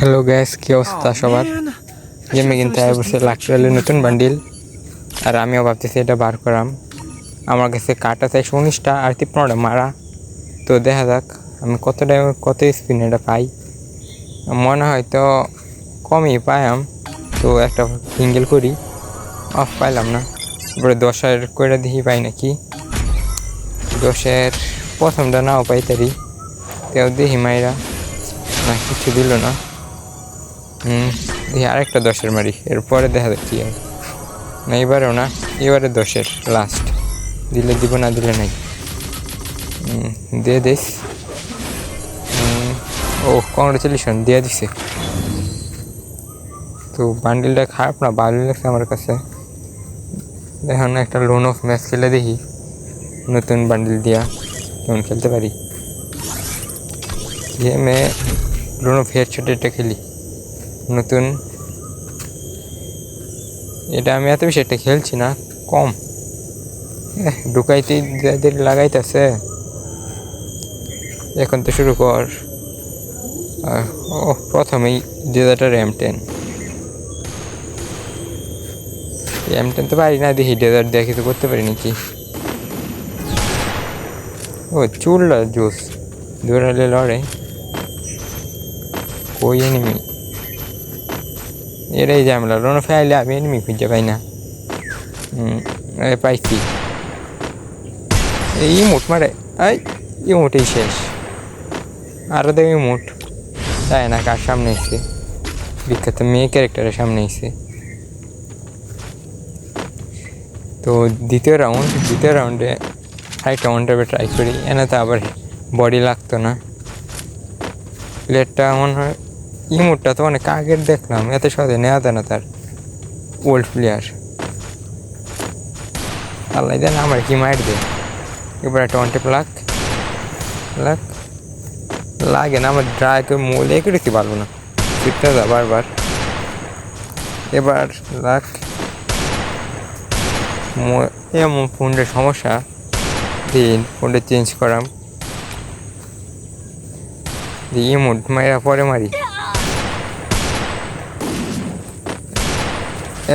Hello gas কী অবস্থা সবার? গেমে কিনতে বসে লাক্সুয়ালি নতুন বান্ডিল আর আমিও ভাবতেছি এটা বার করাম। আমার কাছে কাট আছে একশো উনিশটা আর তিপ্পনটা মারা। তো দেখা যাক আমি কতটা কত স্পিন এটা পাই। মনে হয় তো কমই পাইম তো একটা সিঙ্গেল করি। অফ পাইলাম না। এবারে দশের করে দেখি পাই নাকি। দশের প্রথমটা নাও পাই তারি তেও দেখি মাইরা। না কিছু দিল না। হুম দেখি আরেকটা দশের মারি, এরপরে দেখা যাক কি হয়। না, এবারেও না, এবারে দশের লাস্ট দিলে দিব, না দিলে নাই। দিয়ে দিস। ও কংগ্রেচুলেশন দিয়ে দিছে। তো বান্ডিলটা খারাপ না ভালোই লাগছে আমার কাছে। এখন একটা লোন অফ ম্যাচ খেলে দেখি। নতুন বান্ডিল দিয়া কেমন খেলতে পারি। গেমে লোন অফ হেডশট এটা খেলি। নতুন। এটা আমি এত বেশি একটা খেলছি না কম। এহ, ঢুকাইতে যাদের লাগাইতেছে। এখন তো শুরু কর। ও প্রথমেই ডেজার্টার র্যাম টেন। র্যাম টেন তো পারি না দেখি ডেজার্ট দিয়ে কিছু করতে পারি নাকি। ও চুলটা জুস। দৌড়ালে লড়ে। কই এনিমি এটাই ঝামেলা রোন ফেলে আমি এনিমি খুঁজে পাই না এই পাইছি এই মুঠ মারে এই ইমোটেই শেষ আরও দেখ ইমোট তাই না কার সামনে এসে বিখ্যাত মেয়ে ক্যারেক্টারের সামনে এসে তো দ্বিতীয় রাউন্ড দ্বিতীয় রাউন্ডে আরেকটা ওয়ান টাইপে ট্রাই করি এনে তো আবার বডি লাগতো না প্লেটটা মনে হয় ইমোটটা তো অনেক আগের দেখলাম, এত সহজে নেওয়া যায় না তার। ওল্ড প্লেয়ার আল্লাহ দেন আমার কি মাইট দে এবার একটা ওয়ান টেপ লাগ না, আমার ড্রাই করে মূল এ করেছি পারব না। ফিরতে যা, বারবার। এবার লাগ এমন ফোনের সমস্যা। দিন ফোনটা চেঞ্জ করাম। দিয়ে ইমোট মাইরা পরে মারি।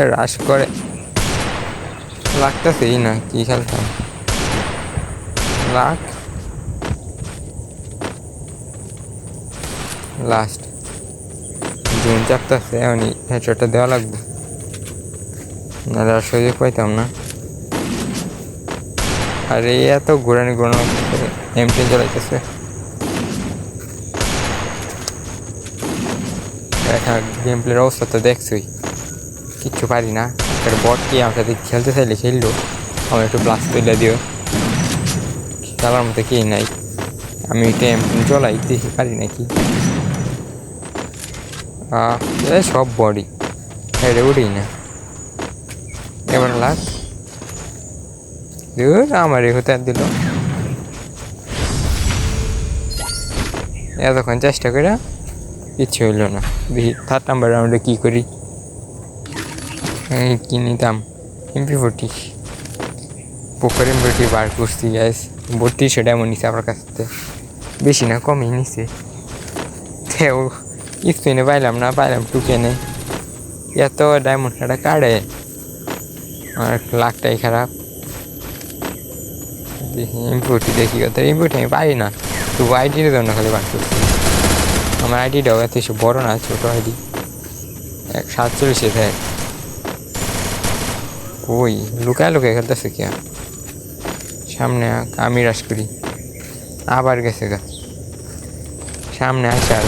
রাশ করে। লাগতেছেই না, কি খেলতাম? লাখ লাস্ট জুন চাপতেছে এমনই হেডশটটা দেওয়া লাগবে। নাহলে আর সুযোগ পাইতাম না। আর এই এত ঘোরানি ঘোরানো এম টেন চালাইতেছে। গেম প্লের অবস্থা তো দেখছই। কিচ্ছু পারি না। একটা বট কি আমার সাথে খেলতে চাইলে খেললো আমার একটু ব্লাস তুলে দিও। খেলার মতো কি নাই। আমি টেম চলাই দেখি পারি নাকি। সব বডি হেডে উঠেই না। এবার লাগ আমার হতে আর দিল। এতক্ষণ চেষ্টা করে কিচ্ছু হইল না। দেখি থার্ড নাম্বার রাউন্ডে কী করি। কি নিতাম? এমপি ফোরটি পোকার এমপি বার করছি গ্যাস বত্রিশশো ডায়মন্ড নিছে আমার কাছ থেকে। বেশি না, কমই নিছে। তেও স্পেনে পাইলাম না, পাইলাম টুকেনে এত ডায়মন্ড একটা কাড়ে আমার লাখটাই খারাপ। দেখি ইম্পোর্টই দেখি কথা ইম্পোর্ট আমি পারি না। তবু আইডির জন্য খালি বার করছি। আমার আইডিটাও এত বড় না, ছোটো আইডি এক সাতচল্লিশে দেয়। ওই লুকায় লুকায় খেলতেছে কি? সামনে আমি রাস করি। আবার গেছে গা। সামনে আসে আর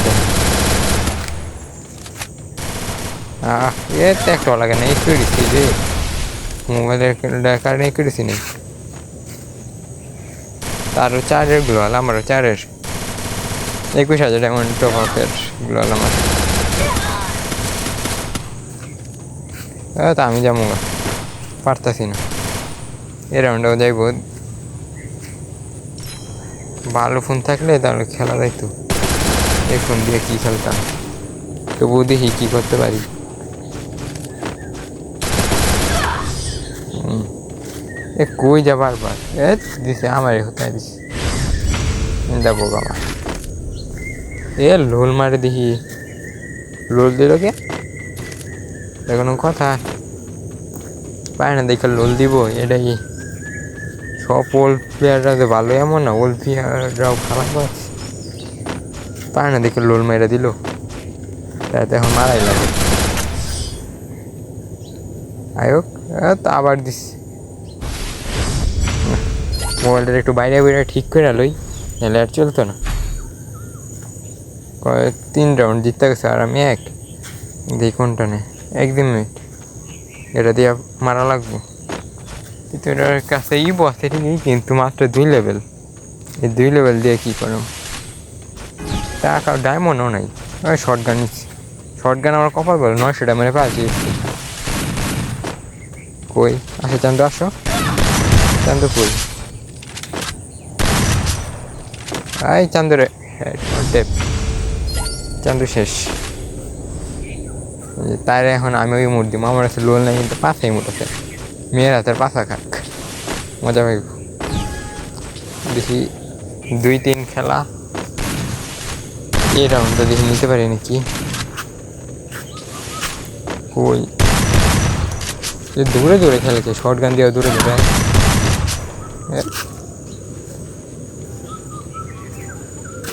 আহ, এ তো একটা লাগে না, এই করেছি রে মোবাইলের কারণে এই করেছি নি। তারও চারের গ্লোয়াল আমারও চারের। একুশ হাজার এমন টপ আপের গ্লোয়াল আমার তা আমি যাব গা। পারতাছি না। এ রাউন্ডেও যাইব। ভালো ফোন থাকলে তাহলে খেলা যাইতো। এই ফোন দিয়ে কী খেলতাম? তবুও দেখি কী করতে পারি। এ কই যা বারবার? এ দিছে, আমারই হতে দিছে। যাব আমার। এ লোল মারে দেখি। লোল দিল কে? কোনো কথা? পায় না দেখে লোল দিব, এটাই। সব ওল্ড প্লেয়াররা তো ভালো, এমন না ওল্ড প্লেয়াররাও খারাপ আছে পায় না দেখে লোল মেরে দিল। তাতে এখন মারাই লাগে। আয়োক তা আবার দিস। মোবাইলটা একটু বাইরে বাইরে ঠিক করে লই, নাহলে আর চলতো না। তিন রাউন্ড জিততে গেছে, আর আমি এক। দেখি কোনটা নেই একদিন মিনিট। এটা দিয়ে মারা লাগবো। কিন্তু এটার কাছে ই বসে ঠিকই, কিন্তু মাত্র দুই লেভেল এই দুই লেভেল দিয়ে কী করম টাকা ডায়মন্ডও নাই। ওই শর্ট গান নিচ্ছি। শর্ট গান আমার কপাল বলে, নয়শো ডায়মন্ডে পাচ্ছি কই? আসো চান্দু আসো। চান্দু কই? এই চান্দু রে টেপ চান্দু শেষ। যে তারে এখন আমি ওই মুড দিব আমার কাছে লোন নাই, কিন্তু পাশাই মুট আছে। মেয়ের হাতের পাশা খাক। মজা পাইব। দেখি দুই তিন খেলা। এই রাউন্ডটা দেখি নিতে পারি নাকি? কই? এ দূরে দূরে খেলেছে শর্ট গান দিয়ে দূরে দূরে।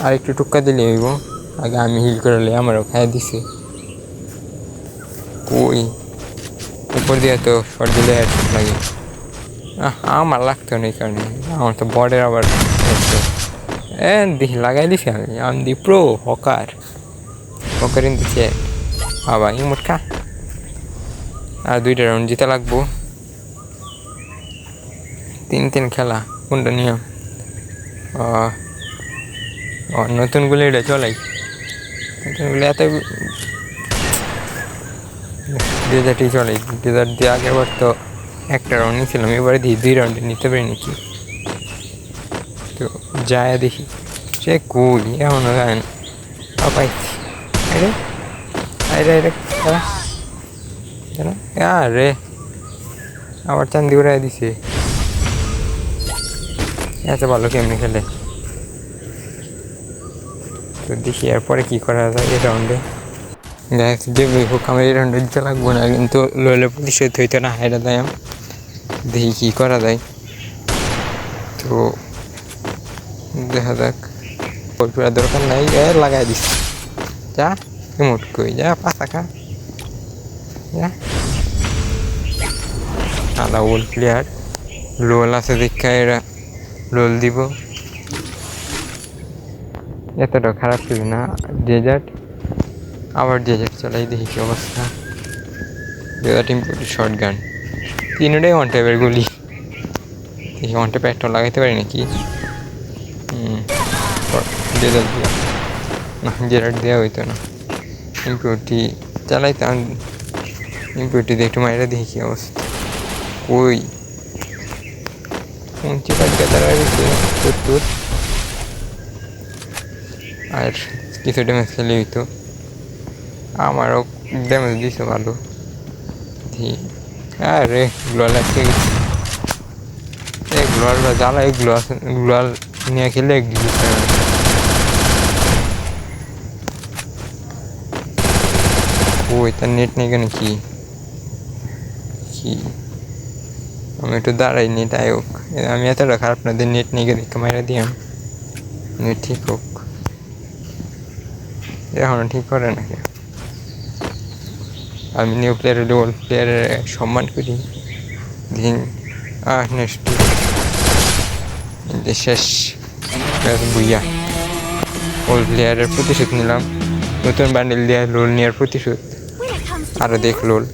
আর একটু টুক্কা দিলে হইব। আগে আমি হিল করে আমারও খাই দিছে। কই উপর দিয়ে তো শর্ট দিলে হেডশট লাগে আমার লাগতো না এই কারণে আমার তো বর্ডের আবার। এ দিহি লাগাই দিছি আমি আমি দি প্রো হকার হকার ইন দিচ্ছে বাবা ইমোট খা আর দুইটা রাউন্ড জিতে লাগবো তিন তিন খেলা কোনটা নিয়ম নতুনগুলো এটা চলাই নতুনগুলো এত ডেজার্টই চলে ডেজার্ট দিয়ে আগের বার তো একটা রাউন্ড নিয়েছিলাম এবারে দিয়ে দুই রাউন্ডে নিতে পারি নাকি তো যায় দেখি সে কই এমনও যায় না পাইছি আরে আরে আরে আরে আবার চান্দি উড়াই দিছে এত ভালো কেমনি খেলে তো দেখি এরপরে কি করা যায় এই রাউন্ডে দেখ যে হোক আমার রাউন্ডে দিতে লাগবো না, কিন্তু লইলে প্রতিশোধ হইতো না হাইরা দেয় দেখি কি করা যায়। তো দেখা যাক কল্পনার দরকার নাই, এ, লাগাই দিস যা ইমোট কই, যা পাতা খা যা। আদা ওল্ড প্লেয়ার লোল আছে দেখা, এরা লোল দিব। এতটা খারাপ ছিল না ডেজার্ট আবার ডেজার্ট চালাই দেখি কি অবস্থা। ইম্পোর্টেড শর্ট গান তিনটাই ওয়ান টাইপের গুলি। দেখি ওয়ান টাইপের একটা লাগাইতে পারি নাকি? ডেজার্ট দিয়া না ডেজার্ট দেওয়া হইতো না। ইম্পিউরিটি চালাইতাম। ইম্পিউরিটি দিয়ে একটু মাইরা দেখি কি অবস্থা। কই? তারা সত্তর আর কিছু ড্যামেজ খেলে হইতো। আমারও ড্যামেজ দিছে ভালো। দি, আরে গ্লোয়াল আটকে গেছে এই গ্লোয়ালটা জ্বালা এই গ্লোয়াল গ্লোয়াল নিয়ে খেলে গিয়ে ওই তার নেট নেই কেন? কি? কি? আমি একটু দাঁড়াই নেট আয়োগ আমি এতটা খারাপ না দিয়ে নেট নেই দেখে মাইরা দিয়াম নেট ঠিক হোক। এখনও ঠিক করে নাকি? আমি নিউ প্লেয়ারের ওল্ড প্লেয়ারের সম্মান করি। দিন আহ, নেক্সট শেষ। বুইয়া। ওল্ড প্লেয়ারের প্রতিশোধ নিলাম। নতুন বান্ডেল দেওয়া লোল নেওয়ার প্রতিশোধ। আরও দেখ লোল